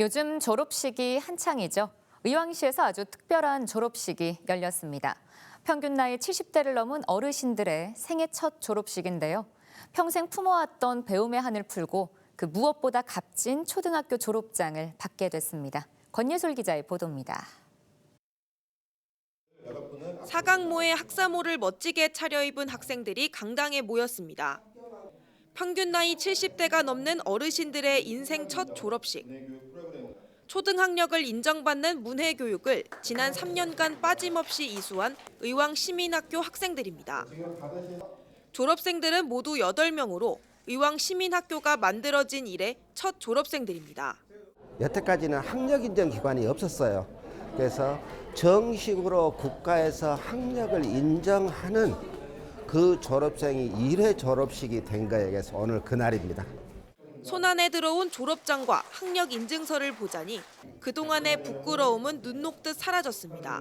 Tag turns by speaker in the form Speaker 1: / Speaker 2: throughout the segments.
Speaker 1: 요즘 졸업식이 한창이죠. 의왕시에서 아주 특별한 졸업식이 열렸습니다. 평균 나이 70대를 넘은 어르신들의 생애 첫 졸업식인데요. 평생 품어왔던 배움의 한을 풀고 그 무엇보다 값진 초등학교 졸업장을 받게 됐습니다. 권예솔 기자의 보도입니다.
Speaker 2: 사각모의 학사모를 멋지게 차려입은 학생들이 강당에 모였습니다. 평균 나이 70대가 넘는 어르신들의 인생 첫 졸업식. 초등학력을 인정받는 문해 교육을 지난 3년간 빠짐없이 이수한 의왕 시민학교 학생들입니다. 졸업생들은 모두 8명으로 의왕 시민학교가 만들어진 이래 첫 졸업생들입니다.
Speaker 3: 여태까지는 학력 인정 기관이 없었어요. 그래서 정식으로 국가에서 학력을 인정하는 그 졸업생이 1회 졸업식이 된 거에 대해서 오늘 그날입니다.
Speaker 2: 손안에 들어온 졸업장과 학력 인증서를 보자니 그동안의 부끄러움은 눈 녹듯 사라졌습니다.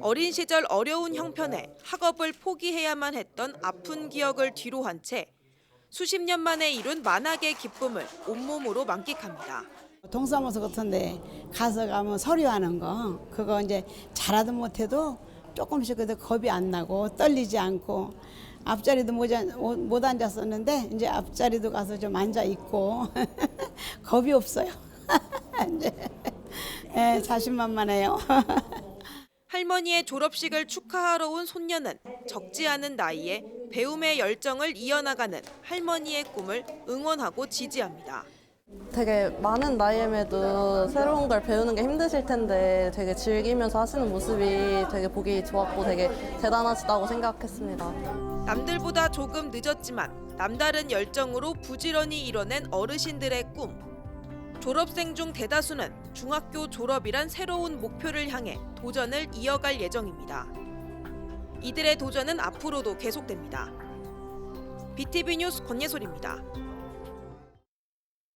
Speaker 2: 어린 시절 어려운 형편에 학업을 포기해야만 했던 아픈 기억을 뒤로 한 채 수십 년 만에 이룬 만학의 기쁨을 온몸으로 만끽합니다.
Speaker 4: 동사무소 같은데 가서 가면 서류하는 거 그거 이제 잘하든 못해도 조금씩 그래도 겁이 안 나고 떨리지 않고 앞자리도 못, 앉- 못 앉았었는데 이제 앞자리도 가서 좀 앉아 있고 겁이 없어요. 이제 예, 자신만만해요.
Speaker 2: 할머니의 졸업식을 축하하러 온 손녀는 적지 않은 나이에 배움의 열정을 이어나가는 할머니의 꿈을 응원하고 지지합니다.
Speaker 5: 되게 많은 나이임에도 새로운 걸 배우는 게 힘드실 텐데 되게 즐기면서 하시는 모습이 되게 보기 좋았고 되게 대단하시다고 생각했습니다.
Speaker 2: 남들보다 조금 늦었지만 남다른 열정으로 부지런히 이뤄낸 어르신들의 꿈. 졸업생 중 대다수는 중학교 졸업이란 새로운 목표를 향해 도전을 이어갈 예정입니다. 이들의 도전은 앞으로도 계속됩니다. BTV 뉴스 권예솔입니다.